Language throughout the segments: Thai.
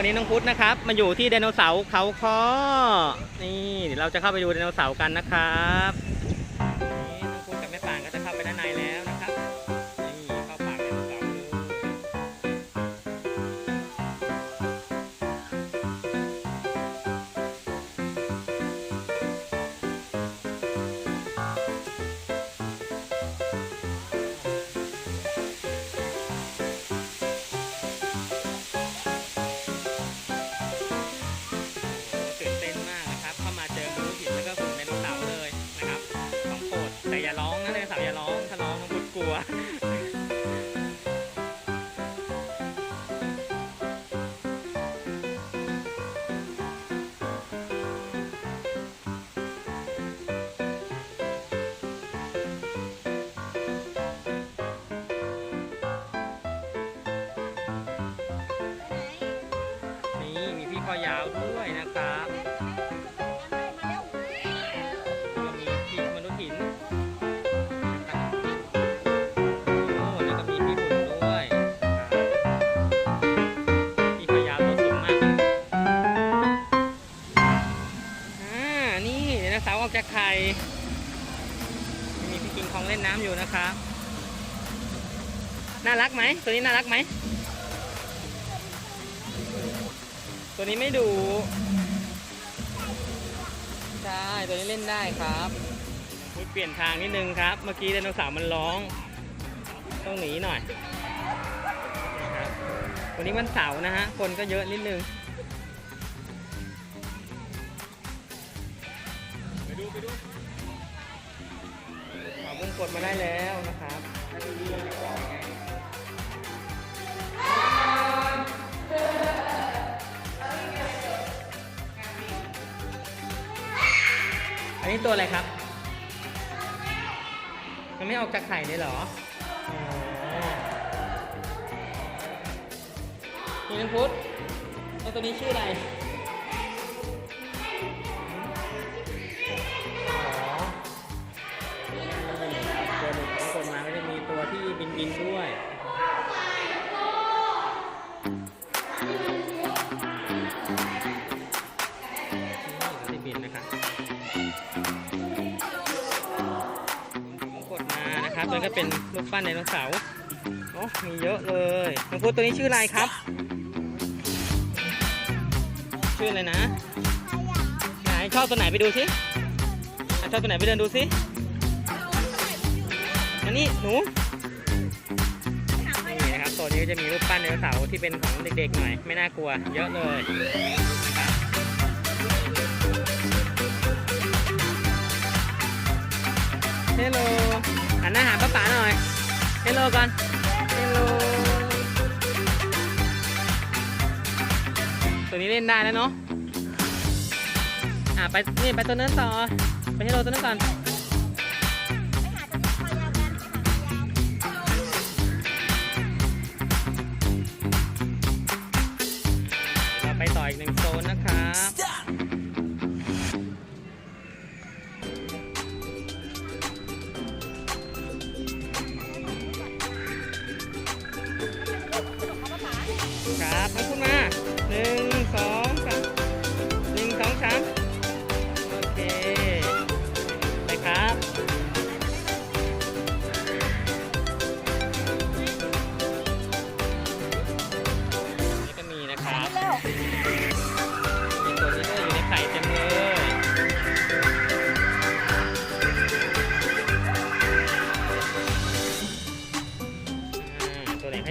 วันนี้น้องพุทธนะครับ มาอยู่ที่ไดโนเสาร์เขาคอนี่เดี๋ยวเราจะเข้าไปดูไดโนเสาร์กันนะครับ คอยาวด้วยนะครับก็มีพี่มนุษย์หินโอ้แล้วก็มีพี่หุ่นด้วยครับพี่คอยาวตัวสูงมากอ่านี่เดี๋ยวนะสาวออกจากไข่มีพี่กิงคองเล่นน้ำอยู่นะครับน่ารักไหมตัวนี้น่ารักไหม ตัวนี้ไม่ดูใช่ ตัวนี้เล่นได้ครับมุดเปลี่ยนทางนิดนึงครับ เมื่อกี้ไดโนเสาร์มันร้อง ต้องหนีหน่อยวันนี้วันเสาร์นะฮะ คนก็เยอะนิดนึง ไปดูไปดูขอวงกดมาได้แล้วนะครับ นนี้ตัวอะไรครับ มันไม่ออกจากไข่เลยเหรอนี่น้องพุทธแล้วตัวนี้ชื่ออะไรตัวหนึ่งของคนมาก็จะมีตัวที่บินบินด้วย นั้นก็เป็นรูปปั้นไดโนเสาร์โอ้มีเยอะเลยน้องพุทธตัวนี้ชื่ออะไรครับ ชื่ออะไรนะ ไหนชอบตัวไหนไปดูสิชอบตัวไหนไปเดินดูสิอันนี้หนูนี่นะครับตัวนี้จะมีรูปปั้นไดโนเสาร์ที่เป็นของเด็กๆหน่อยไม่น่ากลัว เยอะเลยนะครับเฮลโล หันหน้าหาป้าป๋าหน่อยเฮลโลก่อนเฮลโลตัวนี้เล่นได้แล้วเนาะอะไปนี่ไปตัวนั้นต่อ ไปเฮลโลตัวนั้นก่อน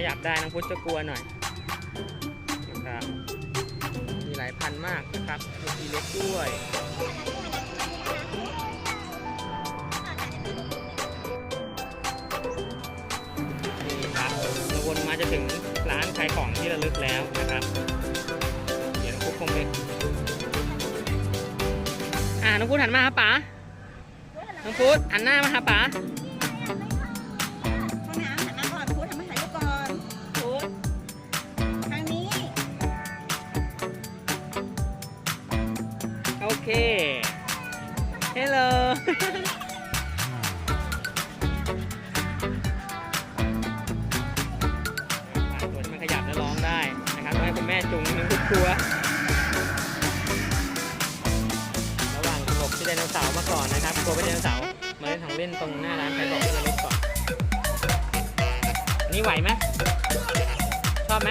ยับได้น้องพุทธจะกลัวหน่อยนะครับมีหลายพันมากนะครับมีทีเล็กด้วยนี่ครับเราวนมาจะถึงร้านขายของที่ระลึกแล้วนะครับ เดี๋ยวน้องพุทธคงไปอ่าน้องพุทธหันมาหาป๋าน้องพุทธหันหน้ามาหาป๋า เคเฮลโลตัวที่มันขยับแล้วร้องได้นะครับให้คุณแม่จุงนึงทุกลัว ระหว่างหลบที่ไดโนเสาร์มาก่อนนะครับกลัวไปไดโนเสาร์มาเล่นของเล่นตรงหน้าร้านใครบอกว่าจะเล่นก่อน นี่ไหวไหมชอบไหม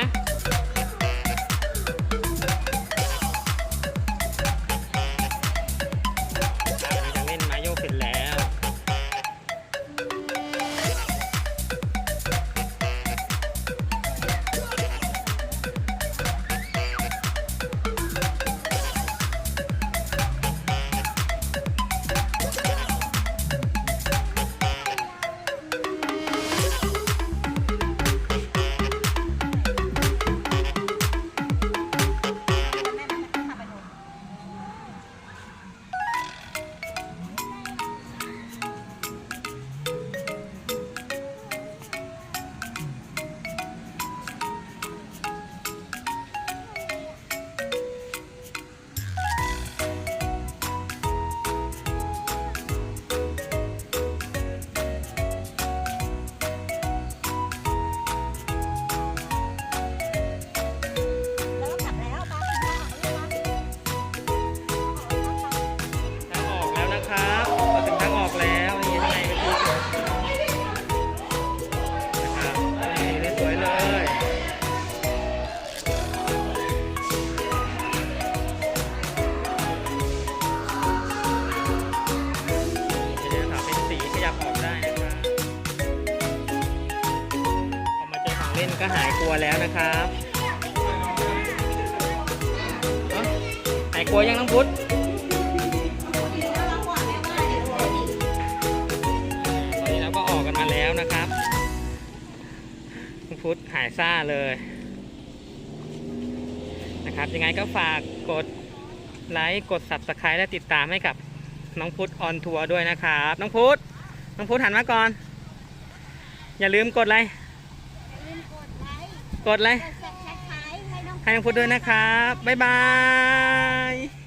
ก็หายกลัวแล้วนะครับหายกลัวยังน้องพุทธตอนนี้เราก็ออกกันมาแล้วนะครับคุณพุทธหายซ่าเลยนะครับยังไงก็ฝากกดไลค์กด subscribe และติดตามให้กับน้องพุทธออนทัวร์ด้วยนะครับ น้องพุทธน้องพุทธหันมาก่อน อย่าลืมกดไลค์ลืมกดไลค์ กดไลค์กด subscribe ให้น้องให้น้องพุทธด้วยนะครับ บ๊ายบาย